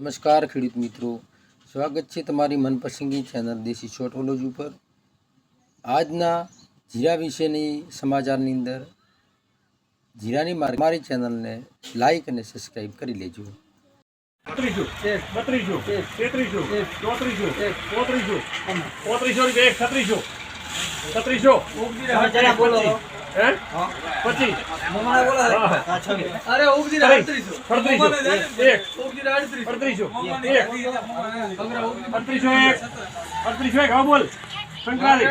નમસ્કાર ખેડૂત મિત્રો સ્વાગત છે તમારી મનપસંદગી ચેનલ દેશી શોર્ટોલોજી ઉપર આજના જીરા વિશેની સમાચારની અંદર જીરાની મારી ચેનલને લાઈક અને સબસ્ક્રાઈબ કરી લેજો બત્રીસો બત્રીસો તેત્રીસો ચોત્રીસો પોત્રીસો પોત્રીસો રૂપિયા છત્રીસો છત્રીસો પચીસ અરે ઓગજી અડત્રીસો એક અડત્રીસો એક અડત્રીસો એક અડત્રીસો એક હા બોલ સંક્રાંતિ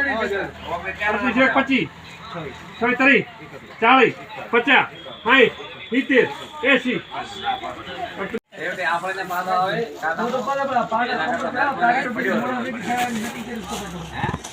અડત્રીસો એક પચીસ છત્રીસ ચાલીસ પચાસ સાહીઠ સિત્તેર એસી આવે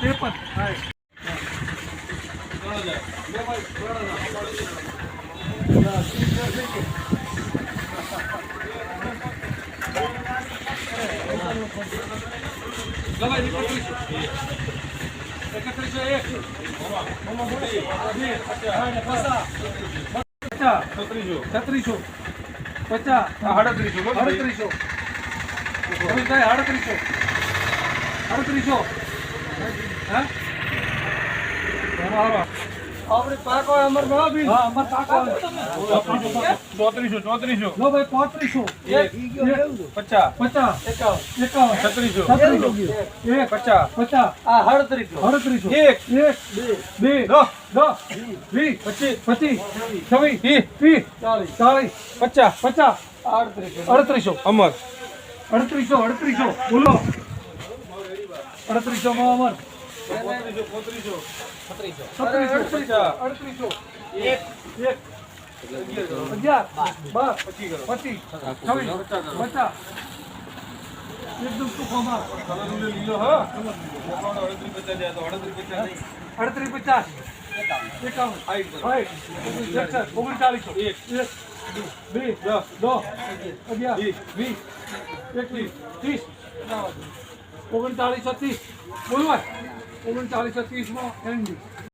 અડત્રીસો અડત્રીસો અમિતભાઈ અડત્રીસો અડત્રીસો હા આપણે પાકો અમર નો બી હા અમર પાકો ચોત્રીસો ચોત્રીસો નો ભાઈ પાંત્રીસો એક પચાસ છત્રીસો છત્રીસો પચાસ પચાસ આ હડત્રીસો હડત્રીસો એક એક બે દસ દસ વીસ પચીસ પચીસ છવ્વીસ ત્રીસ ત્રીસ ચાલીસ ચાલીસ પચાસ પચાસ અડત્રીસો અડત્રીસો અમર અડત્રીસો અડત્રીસો. બોલો. અડત્રીસો માં અમર. અડત્રીસો. પચીસ છવ્વીસ પચાસ એકદમ ટૂંકો માર અડત્રીસ પચાસ. એકાવન ઓગણચાલીસો એક એક બે દસ અગિયાર વીસ એકવીસ ત્રીસ. ઓગણચાલીસો ત્રીસ બોલવાય ઓગણચાલીસો ત્રીસમાં એન્ડી